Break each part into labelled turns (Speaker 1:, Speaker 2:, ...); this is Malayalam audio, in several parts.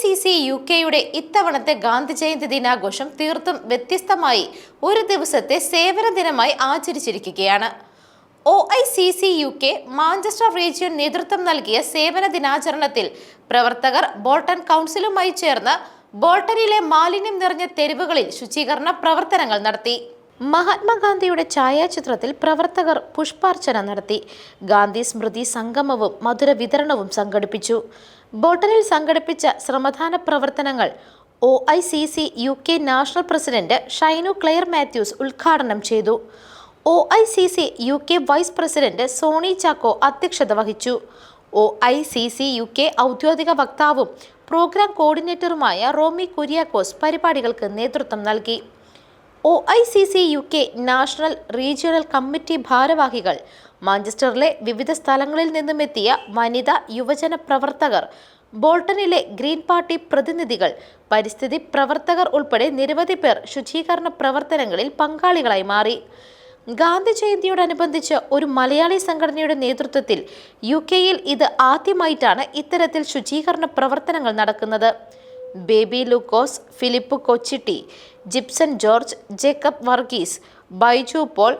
Speaker 1: സി സി യു കെയുടെ ഇത്തവണത്തെ ഗാന്ധി ജയന്തി ദിനാഘോഷം തീർത്തും വ്യത്യസ്തമായി ഒരു ദിവസത്തെ സേവന ദിനമായി ആചരിച്ചിരിക്കുകയാണ്. O I C C U K Manchester region നേതൃത്വം നൽകിയ സേവന ദിനാചരണത്തിൽ പ്രവർത്തകർ ബോൾട്ടൺ കൗൺസിലുമായി ചേർന്ന് ബോൾട്ടണിലെ മാലിന്യം നിറഞ്ഞ തെരുവുകളിൽ ശുചീകരണ പ്രവർത്തനങ്ങൾ നടത്തി. മഹാത്മാഗാന്ധിയുടെ ഛായാചിത്രത്തിൽ പ്രവർത്തകർ പുഷ്പാർച്ചന നടത്തി. ഗാന്ധി സ്മൃതി സംഗമവും മധുര വിതരണവും സംഘടിപ്പിച്ചു. ബോട്ടനിൽ സംഘടിപ്പിച്ച ശ്രമദാന പ്രവർത്തനങ്ങൾ O I C C U K national president Shinu Claire Mathews ഉദ്ഘാടനം ചെയ്തു. O I C C U K vice president Sony Chacko അധ്യക്ഷത വഹിച്ചു. O I C C U K ഔദ്യോഗിക വക്താവും പ്രോഗ്രാം കോർഡിനേറ്ററുമായ റോമി കുര്യാക്കോസ് പരിപാടികൾക്ക് നേതൃത്വം നൽകി. O I C C U K national regional committee ഭാരവാഹികൾ മാഞ്ചസ്റ്ററിലെ വിവിധ സ്ഥലങ്ങളിൽ നിന്നും എത്തിയ വനിതാ യുവജന പ്രവർത്തകർ ബോൾട്ടണിലെ ഗ്രീൻ പാർട്ടി പ്രതിനിധികൾ പരിസ്ഥിതി പ്രവർത്തകർ ഉൾപ്പെടെ നിരവധി പേർ ശുചീകരണ പ്രവർത്തനങ്ങളിൽ പങ്കാളികളായി മാറി. ഗാന്ധി ജയന്തിയോടനുബന്ധിച്ച് ഒരു മലയാളി സംഘടനയുടെ നേതൃത്വത്തിൽ യു കെയിൽ ഇത് ആദ്യമായിട്ടാണ് ഇത്തരത്തിൽ ശുചീകരണ പ്രവർത്തനങ്ങൾ നടക്കുന്നത്. Baby Lukose Philip Kochitty Jipson George Jacob Varghese Baiju Paul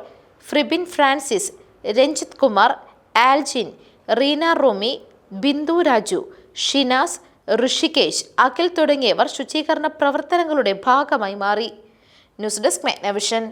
Speaker 1: Fribin Francis Ranjith Kumar Aljin Reena Romy Bindu Raju Shinas Rishikesh Akhil തുടങ്ങിയവർ ശുചീകരണ പ്രവർത്തനങ്ങളുടെ ഭാഗമായി മാറി. News desk Magnavision.